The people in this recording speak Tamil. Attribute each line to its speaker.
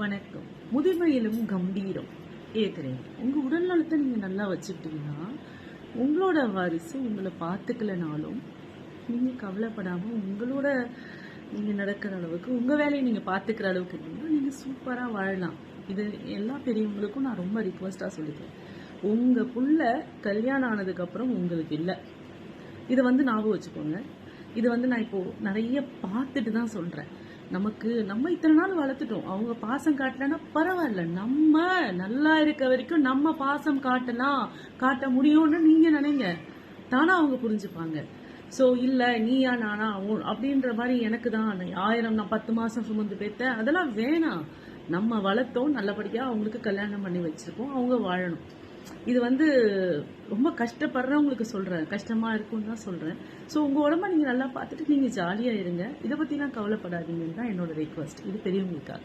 Speaker 1: வணக்கம். முதுமையிலும் கம்பீரம். ஏற்கிறேன் உங்கள் உடல் நலத்தை நீங்கள் நல்லா வச்சுக்கிட்டீங்கன்னா உங்களோட வாரிசு உங்களை பார்த்துக்கலனாலும் நீங்கள் கவலைப்படாமல் உங்களோட நீங்கள் நடக்கிற அளவுக்கு உங்கள் வேலையை நீங்கள் பார்த்துக்கிற அளவுக்கு இருந்தீங்கன்னா நீங்கள் சூப்பராக வாழலாம். இது எல்லா பெரியவங்களுக்கும் நான் ரொம்ப ரிக்வஸ்ட்டாக சொல்லிக்கிறேன். உங்கள் புள்ள கல்யாணம் ஆனதுக்கப்புறம் உங்களுக்கு இல்லை. இதை வந்து ஞாபகம் வச்சுக்கோங்க. இது வந்து நான் இப்போ நிறைய பார்த்துட்டு தான் சொல்றேன். நமக்கு நம்ம இத்தனை நாள் வளர்த்துட்டோம். அவங்க பாசம் காட்டலன்னா பரவாயில்ல. நம்ம நல்லா இருக்க வரைக்கும் நம்ம பாசம் காட்டலாம். காட்ட முடியும்னு நீங்க நினைங்க. தானா அவங்க புரிஞ்சுப்பாங்க. ஸோ இல்லை நீயா நானா அப்படின்ற மாதிரி எனக்கு தான். நான் ஆயிரம் நான் பத்து மாசம் சுமந்து பேத்தேன். அதெல்லாம் வேணாம். நம்ம வளர்த்தோம். நல்லபடியாக அவங்களுக்கு கல்யாணம் பண்ணி வச்சிருக்கோம். அவங்க வாழணும். இது வந்து ரொம்ப கஷ்டப்படுறவங்களுக்கு சொல்றேன். கஷ்டமா இருக்கும்னு தான் சொல்றேன். ஸோ உங்க உடம்ப நீங்க நல்லா பார்த்துட்டு நீங்க ஜாலியா இருங்க. இதை பற்றிலாம் கவலைப்படாதீங்கன்னு தான் என்னோட ரெக்வஸ்ட் இது பெரியவங்களுக்காக.